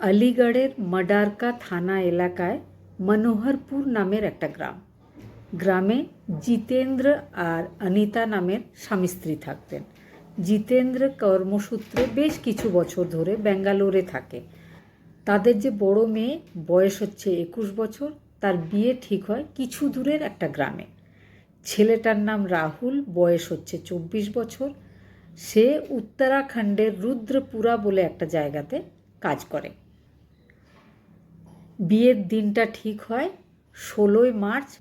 আলিগড়ের মাডারকা থানা এলাকায় মনোহরপুর নামের একটা গ্রাম। গ্রামে জিতেন্দ্র আর অনিতা নামের স্বামী স্ত্রী থাকতেন। জিতেন্দ্র কর্মসূত্রে বেশ কিছু বছর ধরে ব্যাঙ্গালোরে থাকে। তাদের যে বড় মেয়ে, বয়স হচ্ছে একুশ বছর, তার বিয়ে ঠিক হয় কিছু দূরের একটা গ্রামে। ছেলেটার নাম রাহুল, বয়স হচ্ছে চব্বিশ বছর। সে উত্তরাখণ্ডের রুদ্রপুরা বলে একটা জায়গাতে কাজ করে। বিয়ের দিনটা ঠিক হয়। ষোলোই মার্চ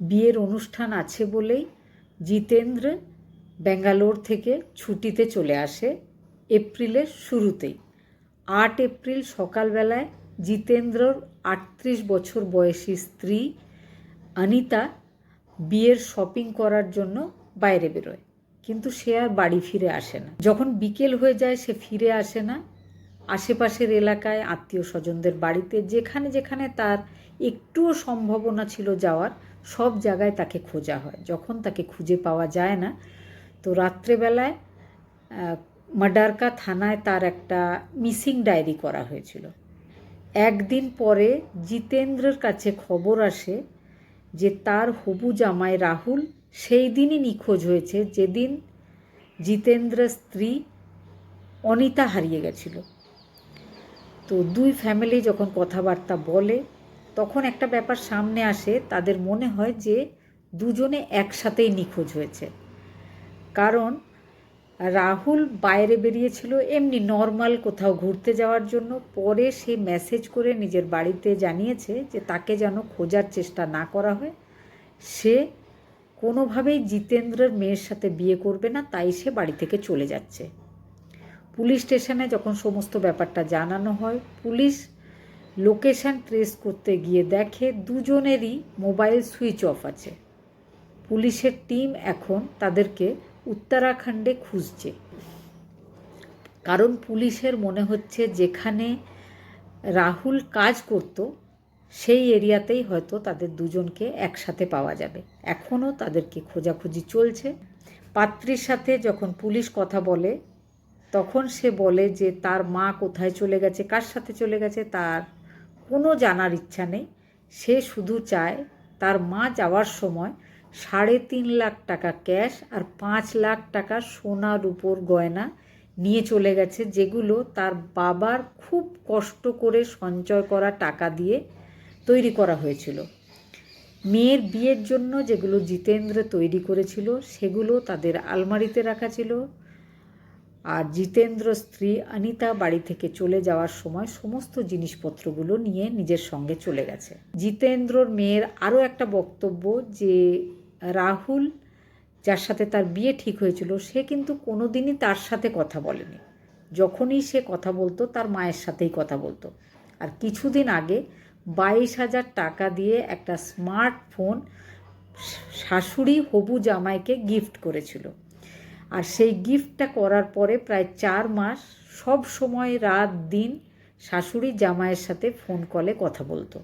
বিয়ের অনুষ্ঠান আছে বলেই জিতেন্দ্র ব্যাঙ্গালোর থেকে ছুটিতে চলে আসে এপ্রিলের শুরুতেই। আট এপ্রিল সকালবেলায় জিতেন্দ্রর আটত্রিশ বছর বয়সী স্ত্রী অনিতা বিয়ের শপিং করার জন্য বাইরে বেরোয়। কিন্তু সে আর বাড়ি ফিরে আসে না। যখন বিকেল হয়ে যায় সে ফিরে আসে না। আশেপাশের এলাকায় আত্মীয় স্বজনদের বাড়িতে যেখানে যেখানে তার একটুও সম্ভাবনা ছিল যাওয়ার, সব জায়গায় তাকে খোঁজা হয়। যখন তাকে খুঁজে পাওয়া যায় না, তো রাত্রেবেলায় মাডারকা থানায় তার একটা মিসিং ডায়েরি করা হয়েছিল। একদিন পরে জিতেন্দ্রের কাছে খবর আসে যে তার হবু জামাই রাহুল সেই দিনই নিখোঁজ হয়েছে। যেদিন জিতেন্দ্রের স্ত্রী অনিতা হারিয়ে গেছিল। তো দুই ফ্যামিলি যখন কথাবার্তা বলে, তখন একটা ব্যাপার সামনে আসে, তাদের মনে হয় যে দুজনে একসাথেই নিখোঁজ হয়েছে। কারণ রাহুল বাইরে বেরিয়েছিল এমনি নর্মাল কোথাও ঘুরতে যাওয়ার জন্য, পরে সে মেসেজ করে নিজের বাড়িতে জানিয়েছে যে তাকে যেন খোঁজার চেষ্টা না করা হয়। সে কোনোভাবেই জিতেন্দ্রের মেয়ের সাথে বিয়ে করবে না, তাই সে বাড়ি থেকে চলে যাচ্ছে। পুলিশ স্টেশনে যখন সমস্ত ব্যাপারটা জানানো হয়, পুলিশ লোকেশন ট্রেস করতে গিয়ে দেখে দুজনেরই মোবাইল সুইচ অফ আছে। পুলিশের টিম এখন তাদেরকে উত্তরাখণ্ডে খুঁজছে। কারণ পুলিশের মনে হচ্ছে যেখানে রাহুল কাজ করত, সেই এরিয়াতেই হয়তো তাদের দুজনকে একসাথে পাওয়া যাবে। এখনও তাদেরকে খোঁজাখুঁজি চলছে। পাত্রীর সাথে যখন পুলিশ কথা বলে তখন সে বলে যে, তার মা কোথায় চলে গেছে? কার সাথে চলে গেছে? তার কোনো জানার ইচ্ছা নেই। সে শুধু চায়, তার মা যাওয়ার সময় সাড়ে তিন লাখ টাকা ক্যাশ আর পাঁচ লাখ টাকা সোনার উপর গয়না নিয়ে চলে গেছে, যেগুলো তার বাবার খুব কষ্ট করে সঞ্চয় করা টাকা দিয়ে তৈরি করা হয়েছিল। মেয়ের বিয়ের জন্য যেগুলো জিতেন্দ্র তৈরি করেছিল, সেগুলো তাদের আলমারিতে রাখা ছিল। আর জিতেন্দ্র স্ত্রী অনিতা বাড়ি থেকে চলে যাওয়ার সময় সমস্ত জিনিসপত্রগুলো নিয়ে নিজের সঙ্গে চলে গেছে। জিতেন্দ্রর মেয়ের আরও একটা বক্তব্য যে, রাহুল, যার সাথে তার বিয়ে ঠিক হয়েছিল, সে কিন্তু কোনোদিনই তার সাথে কথা বলেনি। যখনই সে কথা বলতো, তার মায়ের সাথেই কথা বলতো। আর কিছুদিন আগে বাইশ হাজার টাকা দিয়ে একটা স্মার্টফোন শাশুড়ি হবু জামাইকে গিফট করেছিল। আর সেই গিফটটা করার পরে প্রায় চার মাস সব সময় রাত দিন শাশুড়ি জামাইয়ের সাথে ফোন কলে কথা বলতো।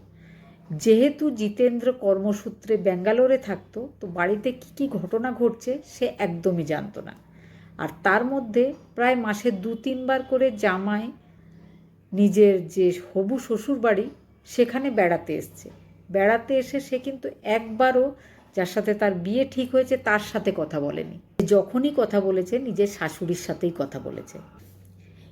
যেহেতু জিতেন্দ্র কর্মসূত্রে ব্যাঙ্গালোরে থাকতো, তো বাড়িতে কী কী ঘটনা ঘটছে সে একদমই জানতো না। আর তার মধ্যে প্রায় মাসে দু তিনবার করে জামাই নিজের যে হবু শ্বশুর বাড়ি, সেখানে বেড়াতে এসছে। বেড়াতে এসে সে কিন্তু একবারও যার সাথে তার বিয়ে ঠিক হয়েছে, তার সাথে কথা বলেনি। যখনই কথা বলেছে, নিজের শাশুড়ির সাথেই কথা বলেছে।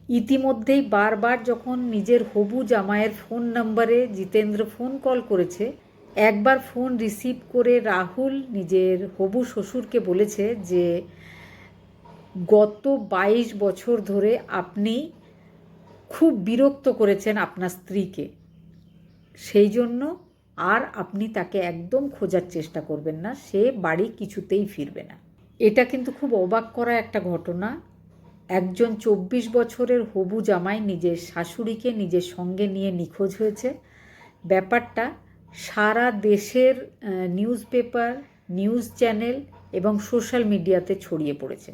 ইতিমধ্যেই বারবার যখন নিজের হবু জামাইয়ের ফোন নম্বরে জিতেন্দ্র ফোন কল করেছে, একবার ফোন রিসিভ করে রাহুল নিজের হবু শ্বশুরকে বলেছে যে, গত বাইশ বছর ধরে আপনি খুব বিরক্ত করেছেন আপনার স্ত্রীকে। সেই জন্য আর আপনি তাকে একদম খোঁজার চেষ্টা করবেন না, সে বাড়ি কিছুতেই ফিরবে না। এটা কিন্তু খুব অবাক করা একটা ঘটনা। একজন চব্বিশ বছরের হবু জামাই নিজের শাশুড়িকে নিজের সঙ্গে নিয়ে নিখোঁজ হয়েছে। ব্যাপারটা সারা দেশের নিউজ পেপার নিউজ চ্যানেল এবং সোশ্যাল মিডিয়াতে ছড়িয়ে পড়েছে।